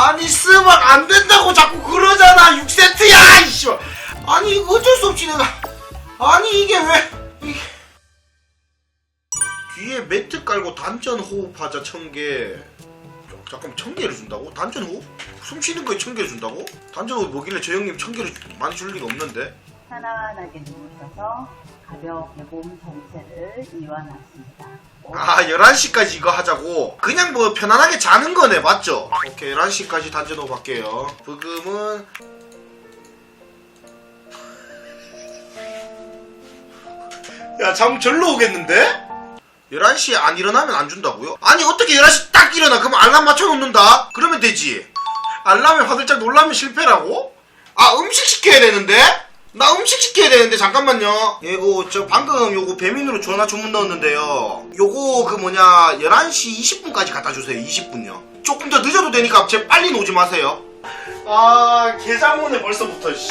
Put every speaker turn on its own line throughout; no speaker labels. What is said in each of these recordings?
아니 쓰면 안 된다고 자꾸 그러잖아 6세트야 이씨 아니 어쩔 수 없지 내가 아니 이게 왜 이게 뒤에 매트 깔고 단전 호흡하자 천개 잠깐 천 개를 준다고? 단전 호흡? 숨 쉬는 거에 천 개를 준다고? 단전 호흡 뭐길래 저 형님 천 개를 많이 줄 리가 없는데
편안하게 누우셔서 가볍게 몸 전체를 이완하십니다.
아 11시까지 이거 하자고 그냥 뭐 편안하게 자는 거네 맞죠? 오케이 11시까지 단전 호흡 할게요 부금은 야 잠 절로 오겠는데? 11시에 안 일어나면 안 준다고요? 아니 어떻게 11시 딱 일어나 그럼 알람 맞춰 놓는다? 그러면 되지 알람에 화들짝 놀라면 실패라고? 아 음식 시켜야 되는데? 나 음식 시켜야 되는데 잠깐만요. 이거 저 방금 요거 배민으로 전화 주문 넣었는데요. 요거 그 뭐냐 11시 20분까지 갖다 주세요 20분요. 조금 더 늦어도 되니까 제 빨리 오지 마세요. 아 계좌문에 벌써부터 씨.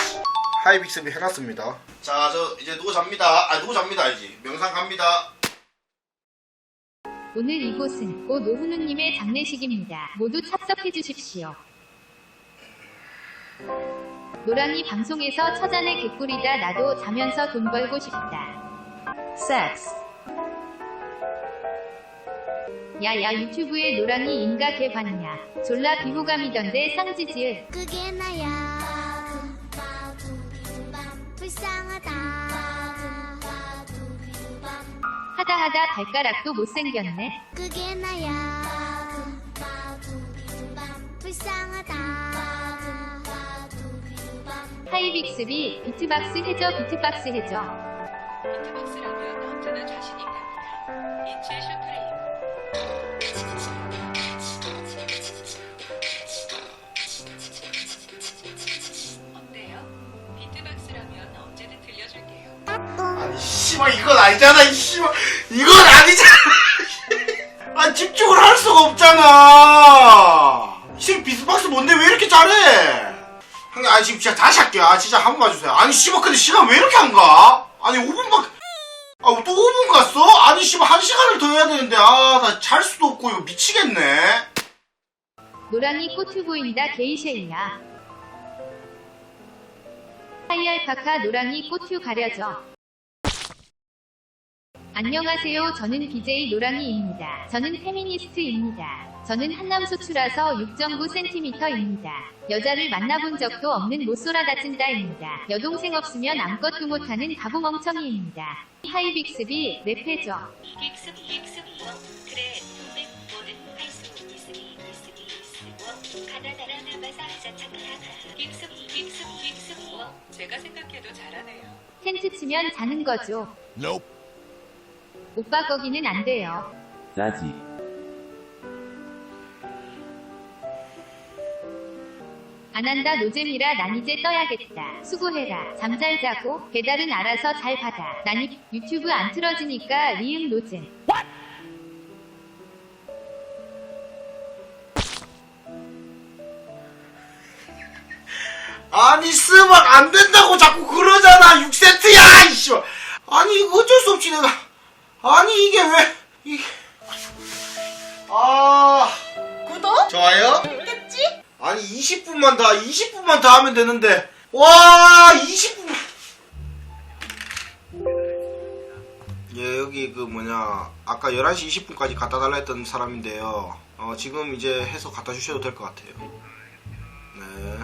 하이빅스비 해놨습니다. 자 저 이제 누구 잡니다? 아 누구 잡니다 이제 명상 갑니다.
오늘 이곳은 고 노훈우님의 장례식입니다. 모두 참석해 주십시오. 노랑이 방송에서 처잔의 개꿀이다 나도 자면서 돈 벌고 싶다. 섹스. 야야 유튜브에 노랑이 인가 개 봤냐. 졸라 비호감이던데 상지지을.
그게 나야 불쌍하다
하다 하다 발가락도 못생겼네.
그게 나야 불쌍하다
하이빅스비 비트박스 해줘 비트박스 해줘.
비트박스라면 언제나 자신이 갑니다. 빛의 슈트레임. 어때요? 비트박스라면 언제든 들려줄게요.
아니 씨발 이건 아니잖아 이 씨발 이건 아니잖아 아 집중을 할 수가 없잖아 지금 비스박스 뭔데 왜 이렇게 잘해 형님 아니 지금 진짜 다시 할게요 아 진짜 한 번 봐주세요 아니 씨발 근데 시간 왜 이렇게 안 가? 아니 5분밖에 아또 5분 갔어? 아니 씨발 한 시간을 더 해야 되는데 아 나 잘 수도 없고 이거 미치겠네
노랑이 꼬투 보인다 게이쉐이야. 하이알파카 노랑이 꼬투 가려져. 안녕하세요. 저는 BJ 노랑이입니다. 저는 페미니스트입니다. 저는 한남소추라서 6.9cm입니다. 여자를 만나본 적도 없는 못소라 다친다입니다. 여동생 없으면 아무것도 못하는 바보 멍청이입니다. 하이 빅스비 랩해줘.
빅스 빅스 워 그래 돈은 뭐든 할수 있으니 있으니 가나다라 나바사 하자 착하하 빅스 빅스 빅스 워 제가 생각해도 잘하네요.
텐트 치면 자는 거죠. 오빠 거기는 안 돼요.
짜지.
안 한다 노잼이라 난 이제 떠야겠다. 수고해라. 잠잘 자고 배달은 알아서 잘 받아. 난 이- 유튜브 안 틀어지니까 리은 노잼.
아니 쓰면 안 된다고 자꾸 그러잖아 6세트야 이씨 아니 이거 어쩔 수 없지 내가 아니 이게 왜 이게 아
구독?
좋아요? 아니 20분만 더 20분만 더 하면 되는데. 와 20분. 예 여기 그 뭐냐. 아까 11시 20분까지 갖다 달라 했던 사람인데요. 어 지금 이제 해서 갖다 주셔도 될 것 같아요. 네